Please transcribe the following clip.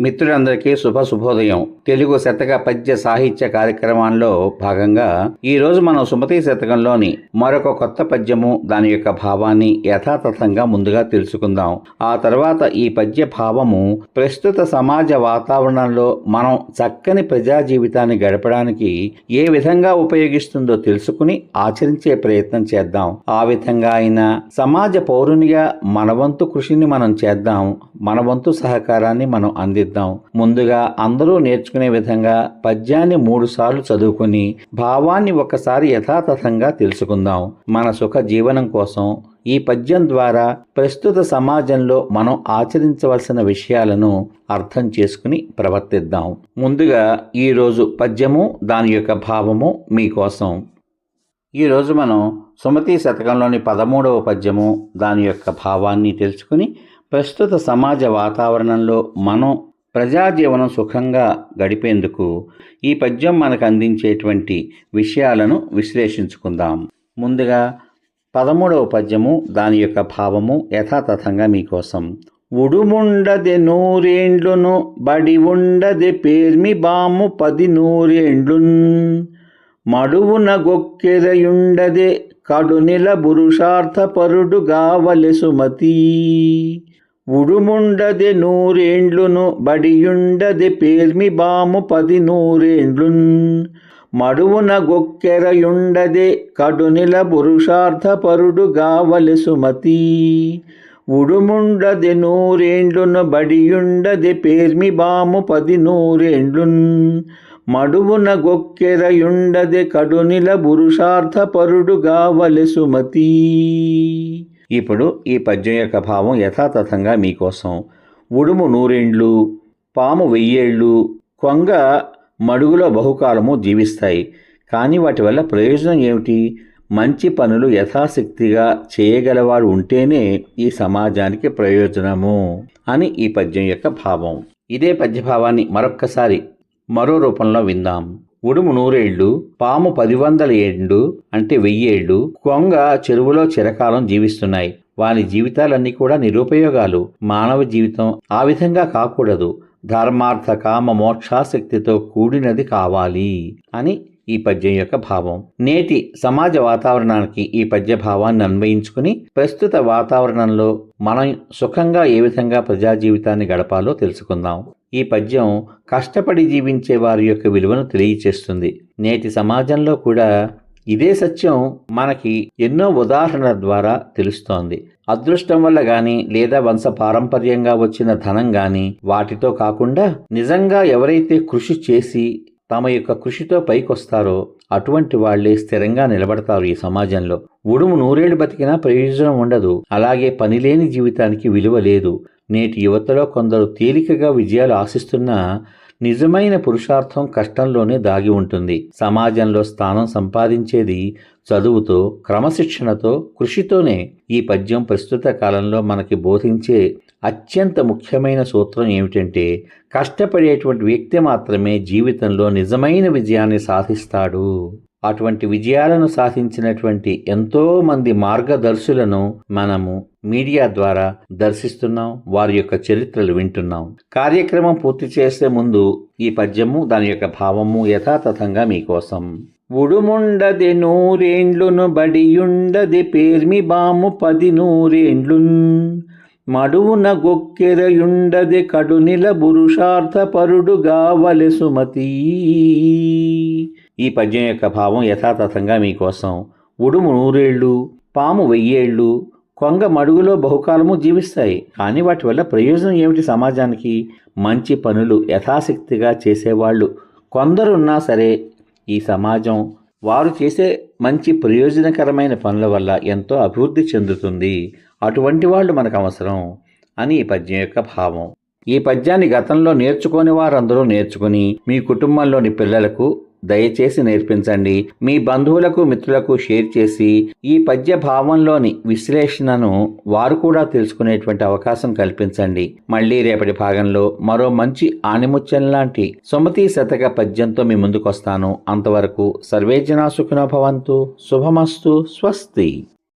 మిత్రులందరికీ శుభ శుభోదయం తెలుగు శతక పద్య సాహిత్య కార్యక్రమాల్లో భాగంగా ఈ రోజు మనం సుమతి శతకంలోని మరొక కొత్త పద్యము దాని యొక్క భావాన్ని యథాతథంగా ముందుగా తెలుసుకుందాం. ఆ తర్వాత ఈ పద్య భావము ప్రస్తుత సమాజ వాతావరణంలో మనం చక్కని ప్రజా జీవితాన్ని గడపడానికి ఏ విధంగా ఉపయోగిస్తుందో తెలుసుకుని ఆచరించే ప్రయత్నం చేద్దాం. ఆ విధంగా అయినా సమాజ పౌరునిగా మనవంతు కృషిని మనం చేద్దాం. మనవంతు సహకారాన్ని మనం అందిద్దాం ముందుగా అందరూ నేర్చుకునే విధంగా పద్యాన్ని మూడు సార్లు చదువుకుని భావాన్ని ఒకసారి యథాతథంగా తెలుసుకుందాం. మన సుఖ జీవనం కోసం ఈ పద్యం ద్వారా ప్రస్తుత సమాజంలో మనం ఆచరించవలసిన విషయాలను అర్థం చేసుకుని ప్రవర్తిద్దాం. ముందుగా ఈరోజు పద్యము దాని యొక్క భావము మీకోసం ఈరోజు మనం సుమతి శతకంలోని పదమూడవ పద్యము దాని యొక్క భావాన్ని తెలుసుకుని ప్రస్తుత సమాజ వాతావరణంలో మనం ప్రజాజీవనం సుఖంగా గడిపేందుకు ఈ పద్యం మనకు అందించేటువంటి విషయాలను విశ్లేషించుకుందాం. ముందుగా పదమూడవ పద్యము దాని యొక్క భావము యథాతథంగా మీకోసం. ఉడుముండది నూరేండ్లును బడి ఉండది పేర్మి బాము పది నూరేండ్లున్. మడువున గొక్కెరయుండదే కడునిల పురుషార్థపరుడు గావలెసుమతీ ఉడుముండది నూరేండ్లును బడియుండది పేర్మి బాము పది నూరేండ్లున్ మడువున గొక్కెరయుండదే కడునిల పురుషార్థపరుడు గావలి సుమతి ఉడుముండది నూరేండ్లును బడియుండది పేర్మి బాము పది నూరేండ్లున్ మడువున గొక్కెరయుండదె కడునిల పురుషార్థపరుడు గావలి సుమతి ఇప్పుడు ఈ పద్యం యొక్క భావం యథాతథంగా మీకోసం. ఉడుము నూరేండ్లు పాము వెయ్యేళ్ళు కొంగ మడుగులో బహుకాలము జీవిస్తాయి. కానీ వాటి వల్ల ప్రయోజనం ఏమిటి? మంచి పనులు యథాశక్తిగా చేయగలవాడు ఉంటేనే ఈ సమాజానికి ప్రయోజనము అని ఈ పద్యం యొక్క భావం. ఇదే పద్యభావాన్ని మరొక్కసారి మరో రూపంలో విందాం. ఉడుము నూరేళ్ళు పాము పది వందల ఏళ్ళు అంటే వెయ్యేళ్ళు కొంగ చెరువులో చిరకాలం జీవిస్తున్నాయి. వారి జీవితాలన్నీ కూడా నిరుపయోగాలు. మానవ జీవితం ఆ విధంగా కాకూడదు. ధర్మార్థ కామ మోక్షాశక్తితో కూడినది కావాలి అని ఈ పద్యం యొక్క భావం. నేటి సమాజ వాతావరణానికి ఈ పద్య భావాన్ని అన్వయించుకుని ప్రస్తుత వాతావరణంలో మనం సుఖంగా ఏ విధంగా ప్రజా జీవితాన్ని గడపాలో తెలుసుకుందాం. ఈ పద్యం కష్టపడి జీవించే వారి యొక్క విలువను తెలియచేస్తుంది. నేటి సమాజంలో కూడా ఇదే సత్యం మనకి ఎన్నో ఉదాహరణల ద్వారా తెలుస్తోంది. అదృష్టం వల్ల గాని లేదా వంశ పారంపర్యంగా వచ్చిన ధనం గాని వాటితో కాకుండా నిజంగా ఎవరైతే కృషి చేసి తమ యొక్క కృషితో పైకొస్తారో అటువంటి వాళ్ళే స్థిరంగా నిలబడతారు ఈ సమాజంలో. ఉడుము నూరేళ్ళు బతికినా ప్రయోజనం ఉండదు. అలాగే పనిలేని జీవితానికి విలువ లేదు. నేటి యువతలో కొందరు తేలికగా విజయాలు ఆశిస్తున్నా నిజమైన పురుషార్థం కష్టంలోనే దాగి ఉంటుంది. సమాజంలో స్థానం సంపాదించేది చదువుతో క్రమశిక్షణతో కృషితోనే. ఈ పద్యం ప్రస్తుత కాలంలో మనకి బోధించే అత్యంత ముఖ్యమైన సూత్రం ఏమిటంటే కష్టపడేటువంటి వ్యక్తి మాత్రమే జీవితంలో నిజమైన విజయాన్ని సాధిస్తాడు. అటువంటి విజయాలను సాధించినటువంటి ఎంతో మంది మార్గదర్శులను మనము మీడియా ద్వారా దర్శిస్తున్నాం వారి యొక్క చరిత్రలు వింటున్నాం. కార్యక్రమం పూర్తి చేసే ముందు ఈ పద్యము దాని యొక్క భావము యథాతథంగా మీకోసం. ఉడుముండది నూరేండ్లును బడియుండది పేర్మి బాము పది నూరేండ్లున్ మడువున గొక్కెరయుండది కడునిల పురుషార్థ పరుడుగా గావలె ఈ పద్యం యొక్క భావం యథాతథంగా మీకోసం. ఉడుము నూరేళ్ళు పాము వెయ్యేళ్ళు కొంగ మడుగులో బహుకాలము జీవిస్తాయి. కానీ వాటి వల్ల ప్రయోజనం ఏమిటి సమాజానికి? మంచి పనులు యథాశక్తిగా చేసేవాళ్ళు కొందరున్నా సరే ఈ సమాజం వారు చేసే మంచి ప్రయోజనకరమైన పనుల వల్ల ఎంతో అభివృద్ధి చెందుతుంది. అటువంటి వాళ్ళు మనకు అవసరం అని ఈ పద్యం యొక్క భావం. ఈ పద్యాన్ని గతంలో నేర్చుకోని వారందరూ నేర్చుకుని మీ కుటుంబంలోని పిల్లలకు దయచేసి నేర్పించండి. మీ బంధువులకు మిత్రులకు షేర్ చేసి ఈ పద్య భావంలోని విశ్లేషణను వారు కూడా తెలుసుకునేటువంటి అవకాశం కల్పించండి. మళ్ళీ రేపటి భాగంలో మరో మంచి ఆనిముత్యం లాంటి సుమతి శతక పద్యంతో మీ ముందుకొస్తాను. అంతవరకు సర్వేజనా సుఖినో భవంతు. శుభమస్తు. స్వస్తి.